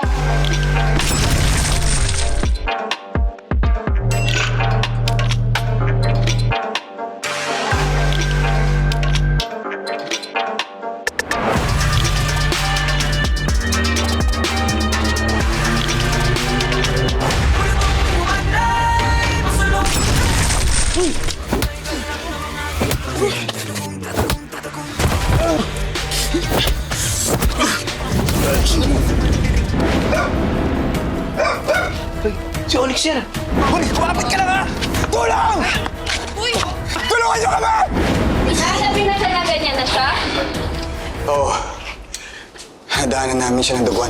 Música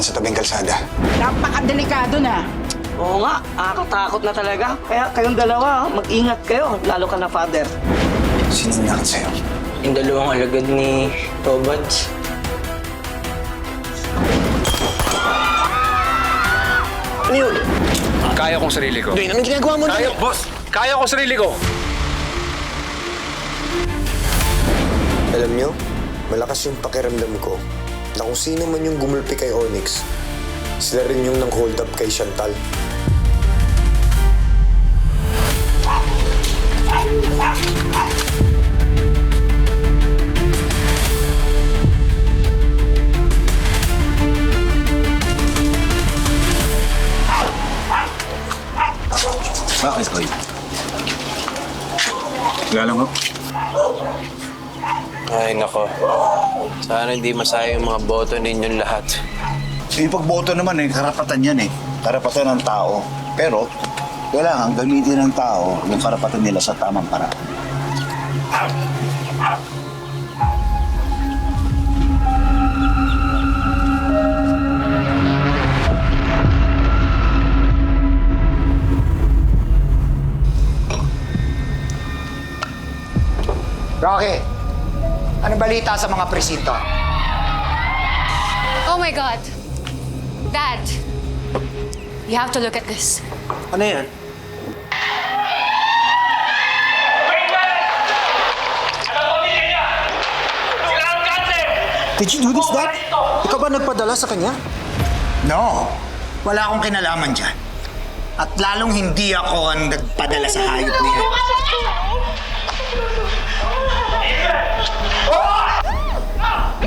sa tabing kalsada. Napakadelikado na. Oo nga, nakakatakot na talaga. Kaya kayong dalawa, mag-ingat kayo. Lalo ka na, father. Sino nakit sa'yo? Yung dalawang alagad ni Robots. Ano yun? Kaya kong sarili ko. Dwayne, anong ginagawa mo Kaya, boss! Kaya ko sarili ko! Alam nyo, malakas yung pakiramdam ko na kung sino man yung gumulpi kay Onyx, sila rin yung nang hold up kay Chantal. Bakit ko yun? Galang ko. Ay, nako. Sana hindi masaya yung mga boto ninyong lahat. Yung pagboto naman eh, karapatan yan eh. Karapatan ng tao. Pero, kailangan gamitin ng tao yung karapatan nila sa tamang paraan. Rocky, ano balita sa mga presinto? Oh my God. Dad, you have to look at this. Ano yan? Did you do this, Dad? Ikaw ba nagpadala sa kanya? No, wala akong kinalaman dyan. At lalong hindi ako ang nagpadala sa hayop niya.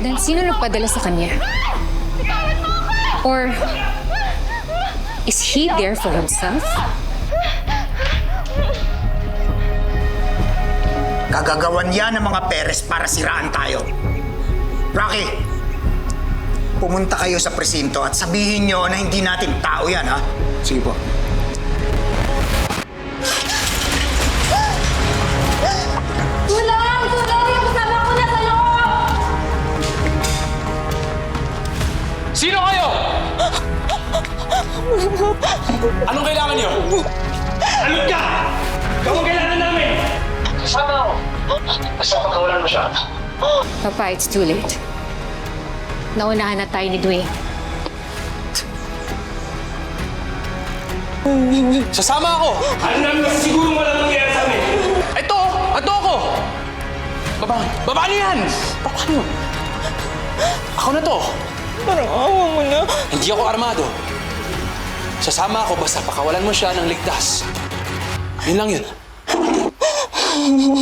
Then sino nagpadala sa kanya? Or is he there for himself? Kagagawan yan ng mga peres para siraan tayo. Rocky, pumunta kayo sa presinto at sabihin nyo na hindi natin tao yan, ha? Sige po. Basta pagkawalan mo siya. Papa, it's too late. Naunahan na tayo ni Dwayne. Sasama ako! Alam namin kasi siguro wala nangyayari sa amin. Ito! Ito ako! Baba, baba niyo yan! Baba niyo! Ako na to! Parang awa mo na. Hindi ako armado. Sasama ako basta pakawalan mo siya ng ligtas. Yun lang yun.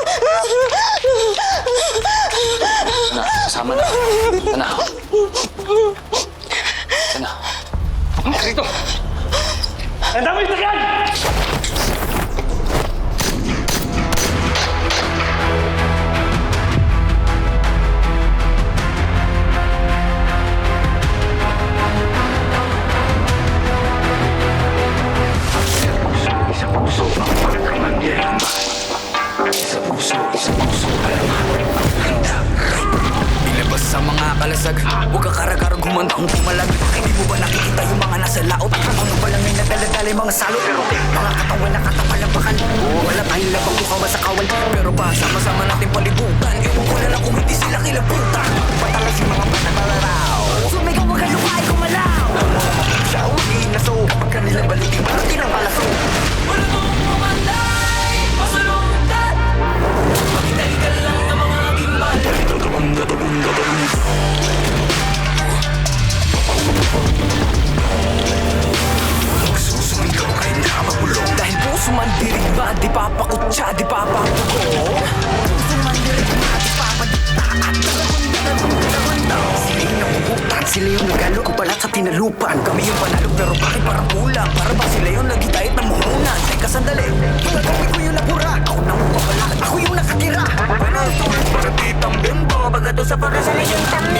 nakawal Pero pa, sama-sama natin palibutan Ewan ko na lang kung hindi sila kilabutan. Patalas yung mga panagbalaraw Sumigaw wag ang lupa ay kumalaw Ang mga makikip siya umiinaso Kapag kanila balikin, parang kinapalaso Wala mong mamatay, pasulungkat Makitay ka lang ng mga gimbal Tagabang, gatabang, gatabang Oh, oh, oh, oh Susunod ako kahit nakapagulong Dahil puso man dirig ba, di papakutsa, di papapuko Puso man dirig ba, di papadita at Sila yung napuputan, nagalo ko pala sa tinalupan. Kami yung panalo pero bakit parang kulang? Para ba sila yung nagitayat ng muhunan? Teka sandali, pala ko yung nakura Ako nang mapapala, ako yung nakatira. Ano Pwede ito, para titang bimbo Baga sa para sa lesyong tama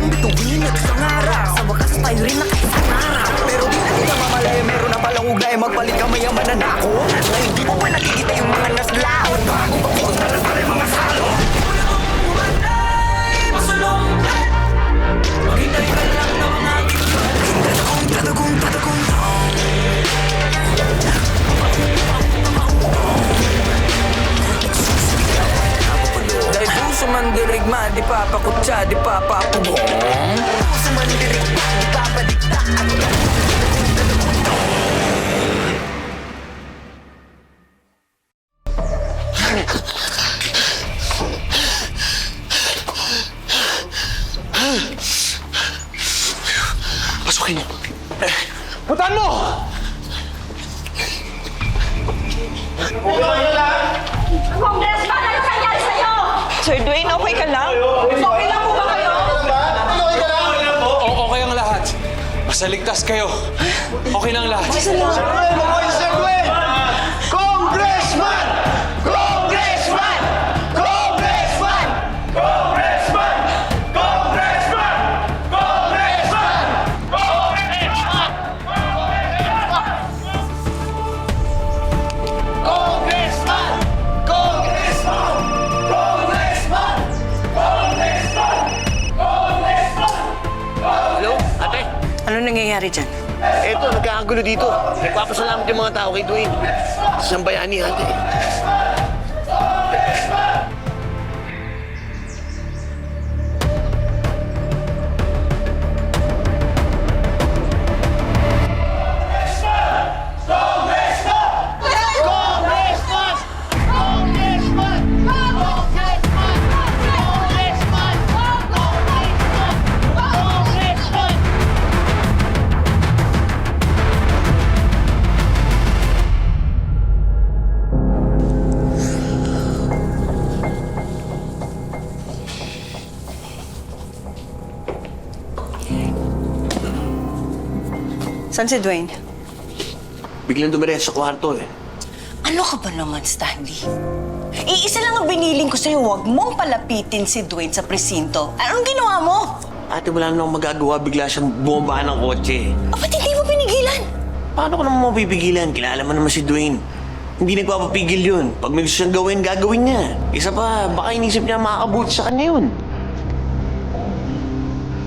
nagong bituin at isang araw Sa wakas tayo rin nakaisang araw Pero di na kita mamalaya, meron na palang ugnay Magpalit ka mayaman na nako. Ngayon di mo ba nakikita yung mga naslaon Bago pa ko na pala mga salo. Masalongkat Maghintay ka lang ng mga timbal Tatagong, tatagong, tatagong Dahil puso man dirigma, di papakutsa, di papapugong Puso man dirigma, di papadikta Pasukin niyo. Eh, puntahan mo! Congressman, ano? Sir Dwayne, okay ka lang? Okay lang po ba kayo? O, okay ang lahat. Basta ligtas kayo. Okay na ang lahat. Hello, Nangyayari dyan? Eto, nagkakagulo dito. Nagpapasalamat yung mga tao kay Dwayne. Sa bayani, ate. San si Dwayne? Biglang dumiretso sa kwarto eh. Ano ka ba naman, Stanley? Iisa lang ang biniling ko sa'yo, huwag mong palapitin si Dwayne sa presinto. Anong ginawa mo? Ate, wala akong magagawa. Bigla siyang bumaba ng kotse. O, ba't hindi mo pinigilan? Paano ko naman mapipigilan? Kilala mo naman si Dwayne. Hindi nagpapapigil yun. Pag may gusto siyang gawin, gagawin niya. Isa pa, baka inisip niya makakabuti sa kanya yun.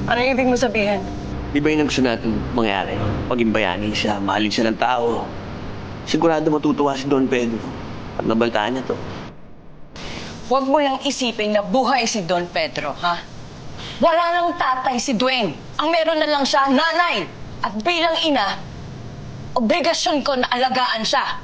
Ano ibig mo sabihin? Di ba yun ang gusto natin mangyari? Paging bayani siya, mahalin siya ng tao. Sigurado matutuwa si Don Pedro. Pag nabaltaan niya to. Huwag mo yung isipin na buhay si Don Pedro, ha? Wala nang tatay si Dwayne. Ang meron na lang siya, nanay. At bilang ina, obligasyon ko na alagaan siya.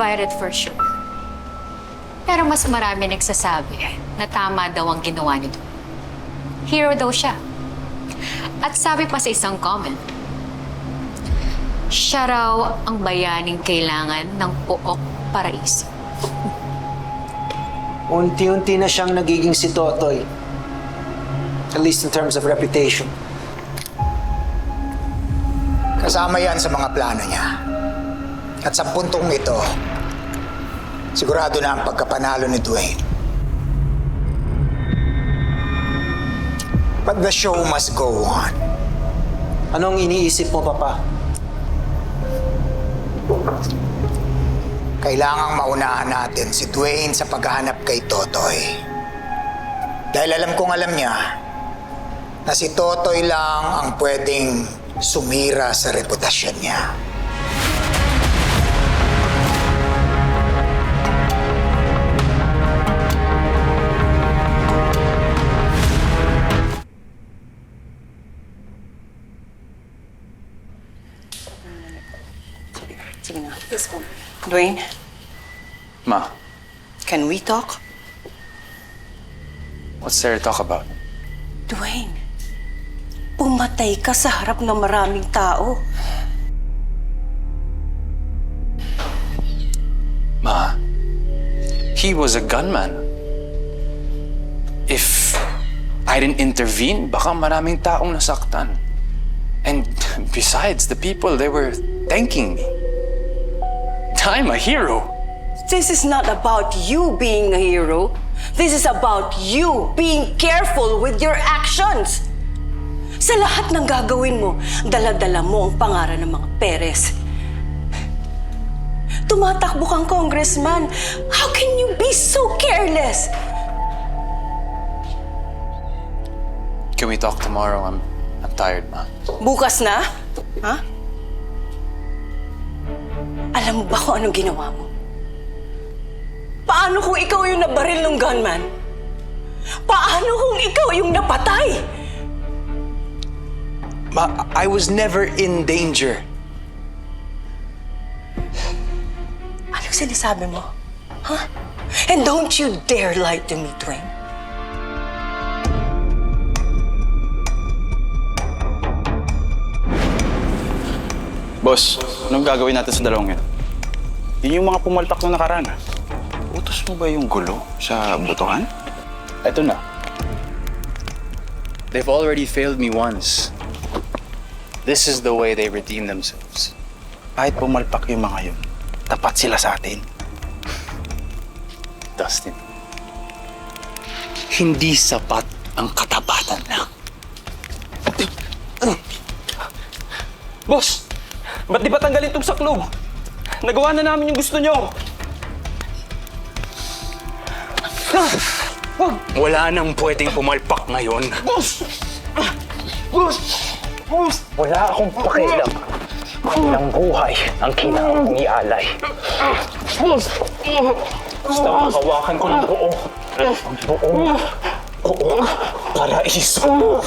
Divided for sure. Pero mas marami nagsasabi na tama daw ang ginawa nito. Hero daw siya. At sabi pa sa isang comment, siya raw ang bayaning kailangan ng puok paraiso. Unti-unti na siyang nagiging si Totoy. At least in terms of reputation. Kasama yan sa mga plano niya. At sa puntong ito, sigurado na ang pagkapanalo ni Dwayne. But the show must go on. Anong iniisip mo, Papa? Kailangang maunahan natin si Dwayne sa paghahanap kay Totoy. Dahil alam kong alam niya na si Totoy lang ang pwedeng sumira sa reputasyon niya. Dwayne, Ma, can we talk? what's there to talk about? Dwayne, pumatay ka sa harap ng maraming tao. Ma, he was a gunman. If I didn't intervene, baka maraming taong nasaktan. And besides, the people, they were thanking me. I'm a hero. This is not about you being a hero. This is about you being careful with your actions. Sa lahat ng gagawin mo, dala-dala mo ang pangalan ng mga Perez. Tumatakbo kang congressman. How can you be so careless? Can we talk tomorrow? I'm, I'm tired, Ma. Bukas na? Ha? Alam mo ba kung anong ginawa mo? Paano kung ikaw yung nabaril ng gunman? Paano kung ikaw yung napatay? Ma, I was never in danger. Anong sinasabi mo? Ha? And don't you dare lie to me, Dwayne. Boss, anong gagawin natin sa dalawang yan? Yun yung mga pumalpak na nakaraan. Utos mo ba yung gulo sa butuhan? Eto na. They've already failed me once. This is the way they redeem themselves. Kahit pumalpak yung mga yun, tapat sila sa atin. Dustin, hindi sapat ang katapatan lang. Boss, ba't di ba tanggalin itong saklob? Nagawa na namin yung gusto nyo. Wala nang pwedeng pumalpak ngayon. Boss! Boss! Boss! Wala akong pakialam. Ilang buhay ang kailangan kong ialay. Boss! Basta makawakan ko ng buo. Ang buong buong paraiso.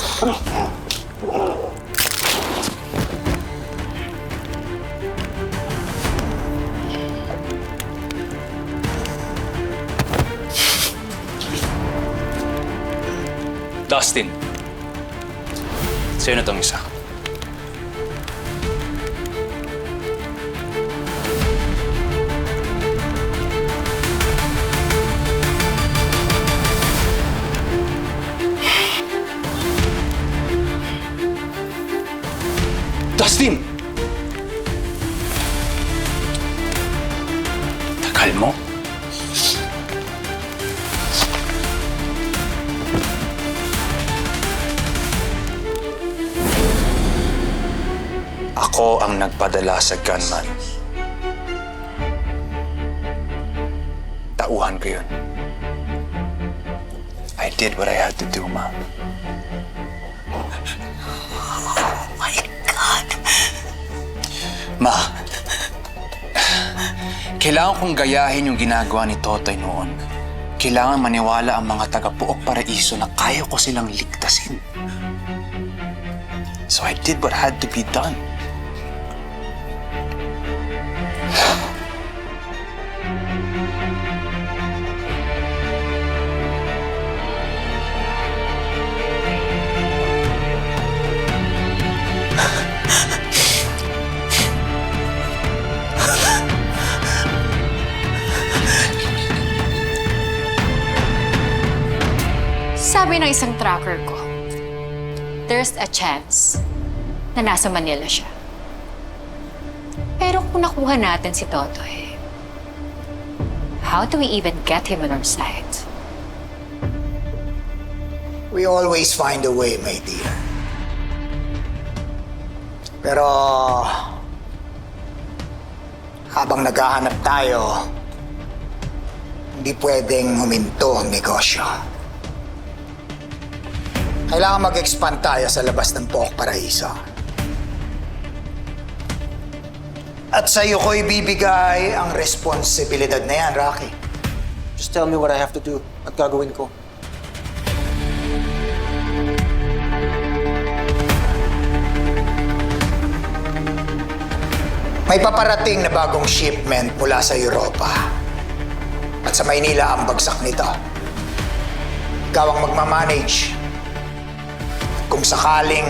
Dustin. Sino tong isa? Dustin! Ang nagpadala sa gunman. Tauhan ko yun. I did what I had to do, Ma. My God! Ma, kailangan kong gayahin yung ginagawa ni Totoy noon. Kailangan maniwala ang mga taga-puok paraiso na kaya ko silang ligtasin. So I did what had to be done. Sabi ng isang tracker ko, there's a chance na nasa Manila siya. Pero kung nakuha natin si Totoy, how do we even get him on our side? We always find a way, my dear. Pero habang naghahanap tayo, hindi pwedeng huminto ang negosyo. Kailangan mag-expand tayo sa labas ng Pook Paraiso. At sa iyo ko ibibigay ang responsibilidad na yan, Rocky. Just tell me what I have to do at gagawin ko. May paparating na bagong shipment mula sa Europa. At sa Maynila ang bagsak nito. Ikaw ang magmamanage. Kung sakaling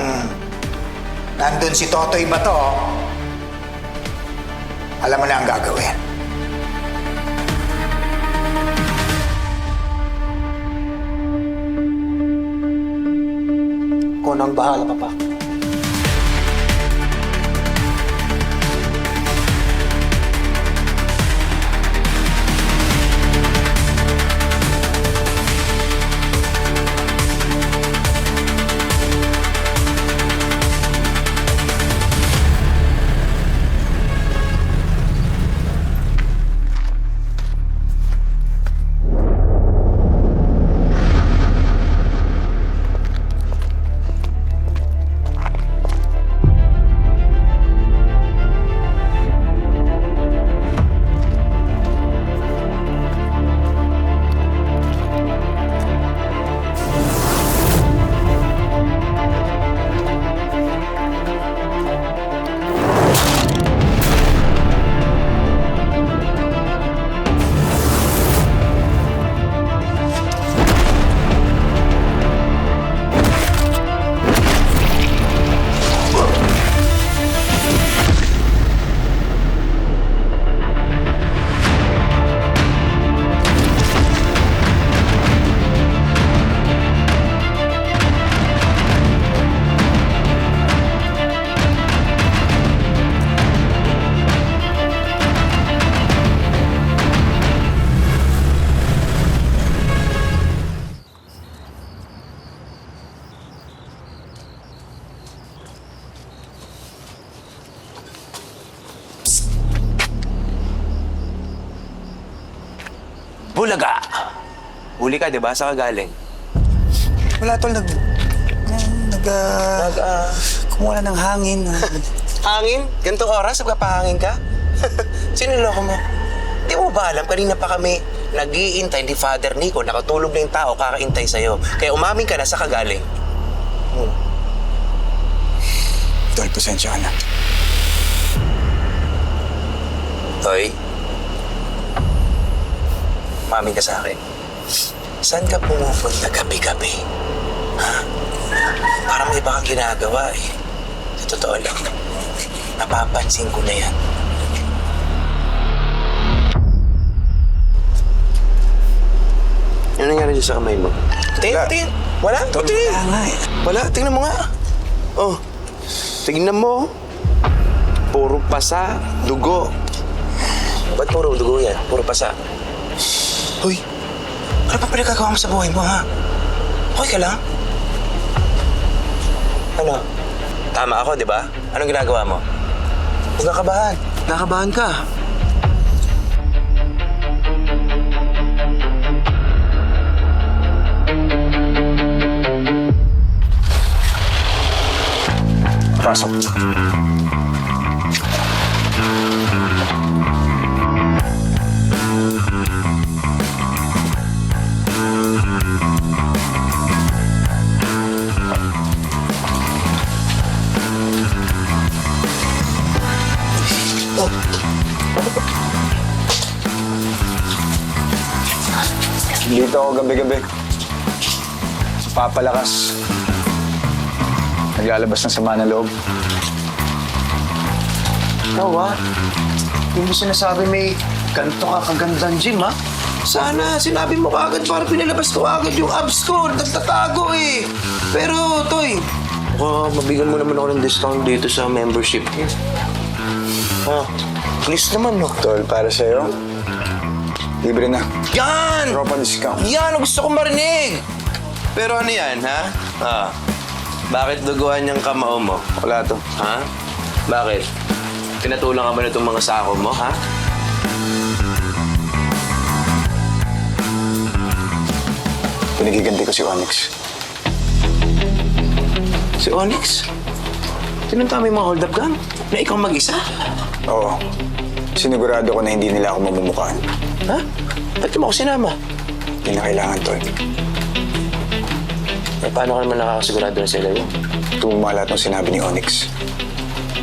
nandun si Totoy Bato, alam mo na ang gagawin. Ko nang bahala ka Huli ka, di ba? Saan ka galing? Wala tol, nag... Nag... Nag... kumuha na ng hangin. Hangin? Ganitong oras, nagpapahangin ka? Sino niloko mo? Di mo ba alam, kanina pa kami nag-iintay ni Father Nico, nakatulog na yung tao, kakaintay sa'yo. Kaya umamin ka na sa kagaling. Tol, pasensya ka na. Toy, umamin ka sa akin. Saan ka pumupunta gabi-gabi? Ha? Parang may iba kang ginagawa eh. Sa totoo lang, napapansin ko na yan. Ano nangyari dyan sa kamay mo? Tingnan, tingnan. Wala? Tol, Tingnan. wala nga eh. Wala, tingnan mo nga. Oh, tingnan mo. Puro pasa, dugo. Ba't puro dugo yan? Puro pasa. Hoy, ano pa pinagkagawa mo sa buhay mo, ha? Okay ka lang? Ano? Tama ako, di ba? Anong ginagawa mo? Huwag kang kabahan. Nakabahan ka. Pasok. Sa papalakas. Naglalabas ng sama ng loob. Ikaw ah, hindi mo sinasabi may ganito ka kagandang gym ah. Sana, sinabi mo kagad para pinalabas ko agad yung abs ko. Nagtatago eh. Pero, Toy, baka mabigyan mo naman ako ng discount dito sa membership. Ha? Please naman, no? Tol, para sa'yo, libre na. Yan! Tropa discount. Yan, gusto kong marinig! Pero ano yan, ha? Ah, bakit duguan yung kamao mo? Wala to. Ha? Bakit? Pinatulang ka ba na itong mga sako mo, ha? Pinagiganti ko si Onyx. Si Onyx? Tinunta mo yung mga hold-up gang? Na ikaw mag-isa? Oo. Sinigurado ko na hindi nila ako mamumukaan. Ha? Ba't mo ako sinama? Hindi na kailangan, Tol. Eh, paano ka naman nakakasigurado na sila yun? Tumuma lahat ng sinabi ni Onyx.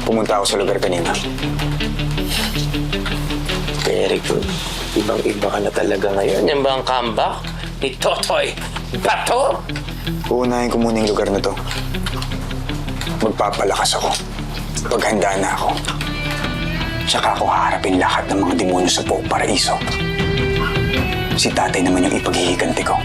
Pumunta ako sa lugar kanina. Very good. Ibang-iba ka na talaga ngayon. Yan ba ang comeback ni Totoy Bato? Uunahin ko muna yung lugar na to. Magpapalakas ako. Paghanda na ako. Tsaka ako haharapin lahat ng mga demonyo sa buong paraiso. Si tatay naman yung ipaghihiganti ko.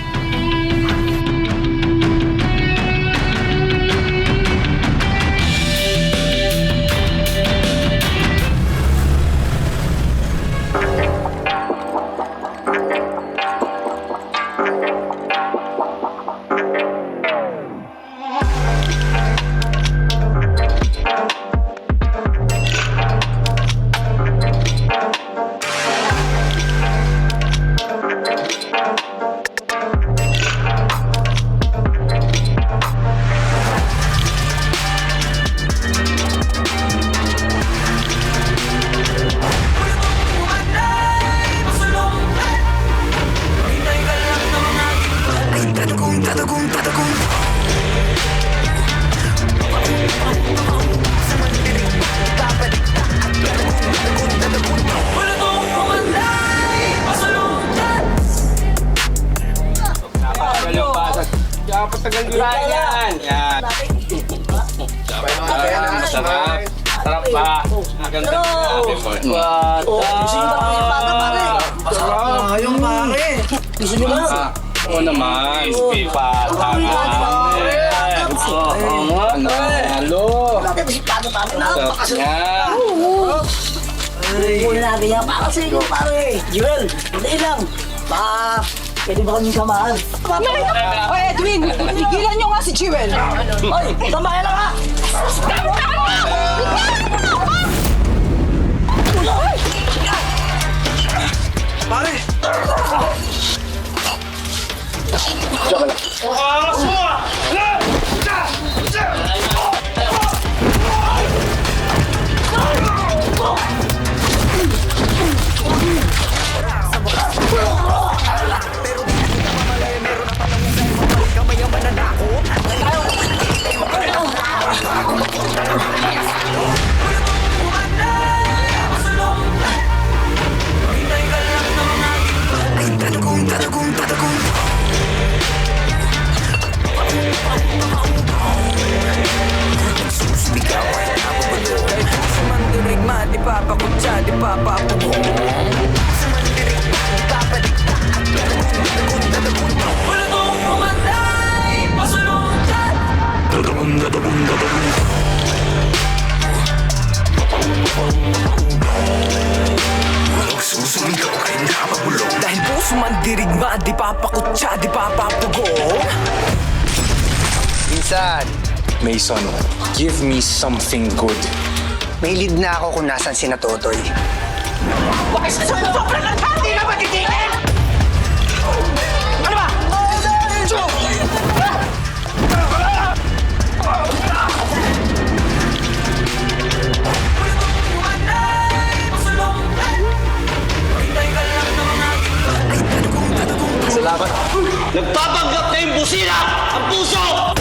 Sarap. Sarap. Ba? Maganda. Gusto nyo ba kami paga, pare? Ayong pare. Gusto nyo ba? Oo naman. Pipa. Tama. Oo nga. Halo. Paga pare na. Yan. Muna natin yan. Para sa inyo, pare. Jewel, hindi lang. Pa, pwede ba kami samahan? Oy, Edwin! Tigilan niyo nga si Jewel! Oy, samahan lang ha! 你打我！你打我！快！来！Dahil puso man dirigma, di papakutsa, di papapugong Minsan, Mason, give me something good. may lead na ako kung nasan si Totoy. Nagpapanggap na yung busina! Ang puso!